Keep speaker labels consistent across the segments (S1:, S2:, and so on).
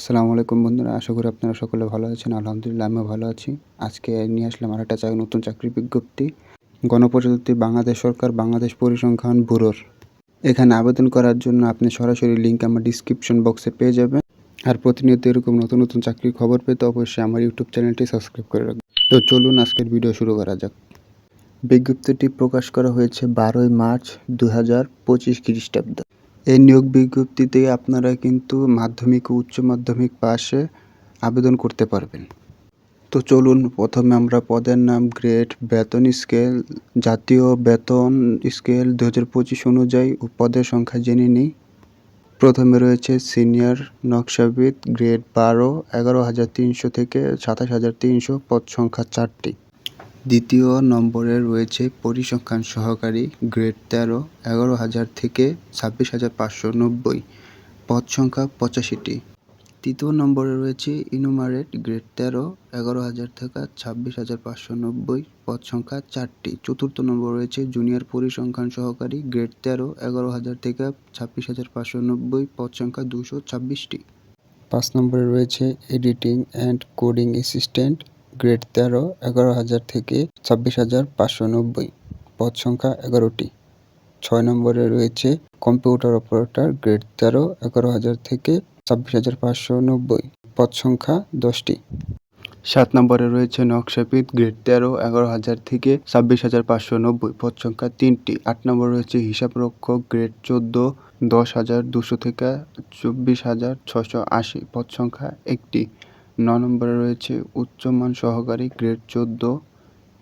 S1: আসসালামু আলাইকুম বন্ধুরা, আশা করি আপনারা সকলে ভালো আছেন। আলহামদুলিল্লাহ, আমিও ভালো আছি। আজকে নিয়ে আসলাম আর একটা চাকরি নতুন চাকরির বিজ্ঞপ্তি। গণপ্রজাতন্ত্রী বাংলাদেশ সরকার, বাংলাদেশ পরিসংখ্যান ব্যুরোর। এখানে আবেদন করার জন্য আপনি সরাসরি লিঙ্ক আমার ডিসক্রিপশন বক্সে পেয়ে যাবেন। আর প্রতিনিয়ত এরকম নতুন নতুন চাকরির খবর পেতে অবশ্যই আমার ইউটিউব চ্যানেলটি সাবস্ক্রাইব করে রাখবেন। তো চলুন আজকের ভিডিও শুরু করা যাক। বিজ্ঞপ্তিটি প্রকাশ করা হয়েছে বারোই মার্চ দু হাজার পঁচিশ খ্রিস্টাব্দ। এই নিয়োগ বিজ্ঞপ্তিতে আপনারা কিন্তু মাধ্যমিক ও উচ্চ মাধ্যমিক পাশে আবেদন করতে পারবেন। তো চলুন প্রথমে আমরা পদের নাম, গ্রেড, বেতন স্কেল, জাতীয় বেতন স্কেল দু হাজার পঁচিশ অনুযায়ী ও পদের সংখ্যা জেনে নিই। প্রথমে রয়েছে সিনিয়র নকশাবিদ, গ্রেড বারো, এগারো হাজার তিনশো থেকে সাতাশ হাজার তিনশো, পদ সংখ্যা চারটি। দ্বিতীয় নম্বরে রয়েছে পরিসংখ্যান সহকারী গ্রেড তেরো, এগারো হাজার থেকে ছাব্বিশ হাজার পাঁচশো নব্বই, পদ সংখ্যা পঁচাশিটি। তৃতীয় নম্বরে রয়েছে ইনুমারেট গ্রেড তেরো, এগারো হাজার থেকে ছাব্বিশ হাজার পাঁচশো নব্বই, পদ সংখ্যা চারটি। চতুর্থ নম্বর রয়েছে জুনিয়র পরিসংখ্যান সহকারী গ্রেড তেরো, এগারো হাজার থেকে ছাব্বিশ হাজার পাঁচশো নব্বই, পদ সংখ্যা দুশো ছাব্বিশটি। পাঁচ নম্বরে রয়েছে editing and coding assistant grade তেরো, এগারো হাজার থেকে ছাব্বিশ হাজার পাঁচশো নব্বই। পদ সংখ্যা এগারোটি। ছয় নম্বরে রয়েছে কম্পিউটার অপারেটর গ্রেড তেরো, এগারো হাজার থেকে ছাব্বিশ হাজার পাঁচশো নব্বই। পদ সংখ্যা দশটি। সাত নম্বরে রয়েছে নকশাবিদ গ্রেড তেরো, এগারো হাজার থেকে ছাব্বিশ হাজার পাঁচশো নব্বই। পদ সংখ্যা তিনটি। আট নম্বরে রয়েছে হিসাবরক্ষক গ্রেড চোদ্দ, দশ হাজার দুশো থেকে চব্বিশ হাজার ছশো আশি। পদ সংখ্যা একটি। ন নম্বরে রয়েছে উচ্চমান সহকারী গ্রেড চোদ্দ,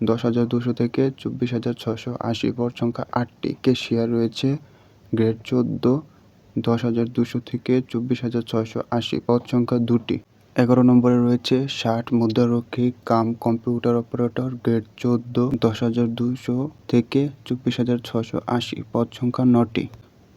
S1: দশ হাজার দুশো থেকে চব্বিশ হাজার ছশো আশি পদ সংখ্যা আটটি। কেশিয়ার রয়েছে গ্রেড চোদ্দ, দশ হাজার দুশো থেকে চব্বিশ হাজার ছশো আশি পদ সংখ্যা দুটি। এগারো নম্বরে রয়েছে ষাট মুদ্রারক্ষী কাম কম্পিউটার অপারেটর গ্রেড চোদ্দ, দশ হাজার দুশো থেকে চব্বিশ হাজার ছশো আশি পদ সংখ্যা নটি।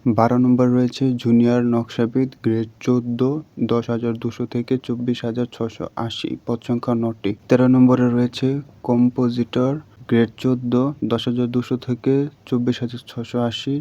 S1: বারো নম্বর রয়েছে জুনিয়র নকশাবিদ, গ্রেড চোদ্দ, দশ হাজার দুশো থেকে চব্বিশ হাজার ছশো আশি, পদ সংখ্যা নটি। তেরো নম্বরে রয়েছে কম্পোজিটর, গ্রেড চোদ্দ, দশ হাজার দুশো থেকে চব্বিশ হাজার ছশো আশি,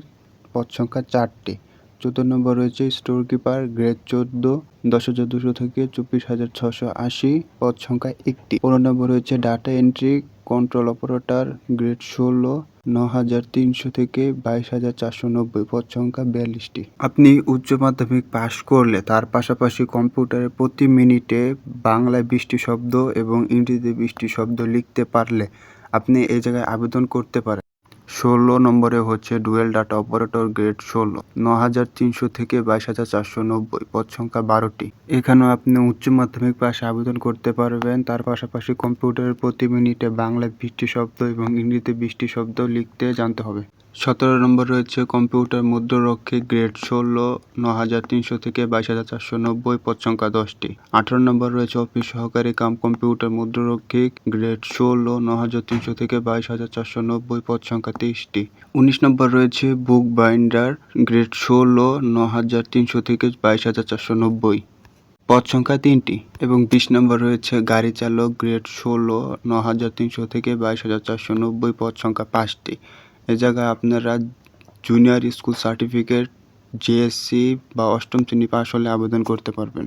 S1: পদ সংখ্যা চারটি। চোদ্দ নম্বর রয়েছে স্টোর কিপার গ্রেড চোদ্দ, দশ হাজার দুশো থেকে চব্বিশ হাজার ছশো আশি, পদ সংখ্যা একটি। পনেরো নম্বর রয়েছে data entry control operator grade ষোলো ন হাজার তিনশো থেকে বাইশ হাজার চারশো নব্বই পদ সংখ্যা বিয়াল্লিশটি। আপনি উচ্চ মাধ্যমিক পাশ করলে তার পাশাপাশি কম্পিউটারে প্রতি মিনিটে বাংলায় বৃষ্টি শব্দ এবং ইংরেজিতে বৃষ্টি শব্দ লিখতে পারলে আপনি এই জায়গায় আবেদন করতে পারেন। ষোলো নম্বরে হচ্ছে ডুয়েল ডাটা অপারেটর গ্রেড ষোলো ন হাজার তিনশো থেকে বাইশ হাজার চারশো নব্বই, পদ সংখ্যা বারোটি। এখানেও আপনি উচ্চ মাধ্যমিক পাশে আবেদন করতে পারবেন। তার পাশাপাশি কম্পিউটারের প্রতি মিনিটে বাংলায় বৃষ্টি শব্দ এবং ইংরেজিতে বৃষ্টি শব্দ লিখতে জানতে হবে। সতেরো নম্বর রয়েছে কম্পিউটার মুদ্রারক্ষী গ্রেড ষোলো ন হাজার তিনশো থেকে বাইশ হাজার চারশো নব্বই পদ সংখ্যা দশটি। আঠারো নম্বর রয়েছে অফিস সহকারী কাম কম্পিউটার মুদ্রারক্ষী গ্রেড ষোলো ন হাজার তিনশো থেকে বাইশ হাজার চারশো নব্বই পদ সংখ্যা তেইশটি উনিশ নম্বর রয়েছে বুক বাইন্ডার গ্রেড ষোলো ন হাজার তিনশো থেকে বাইশ হাজার চারশো নব্বই পদ সংখ্যা তিনটি। এবং বিশ নম্বর রয়েছে গাড়ি চালক গ্রেড ষোলো ন হাজার তিনশো থেকে বাইশ হাজার চারশো নব্বই পদ সংখ্যা পাঁচটি। এ জায়গায় আপনারা জুনিয়র স্কুল সার্টিফিকেট জিএসসি বা অষ্টম শ্রেণি পাশ হলে আবেদন করতে পারবেন।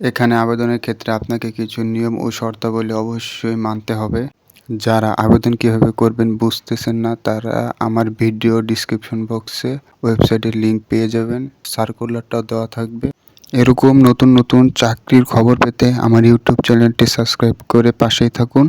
S1: এখানে আবেদনের ক্ষেত্রে আপনাকে কিছু নিয়ম ও শর্তাবলী অবশ্যই মানতে হবে। যারা আবেদন কীভাবে করবেন বুঝতেছেন না, তারা আমার ভিডিও ডিসক্রিপশন বক্সে ওয়েবসাইটের লিংক পেয়ে যাবেন। সার্কুলারটাও দেওয়া থাকবে। এরকম নতুন নতুন চাকরির খবর পেতে আমার ইউটিউব চ্যানেলটি সাবস্ক্রাইব করে পাশেই থাকুন।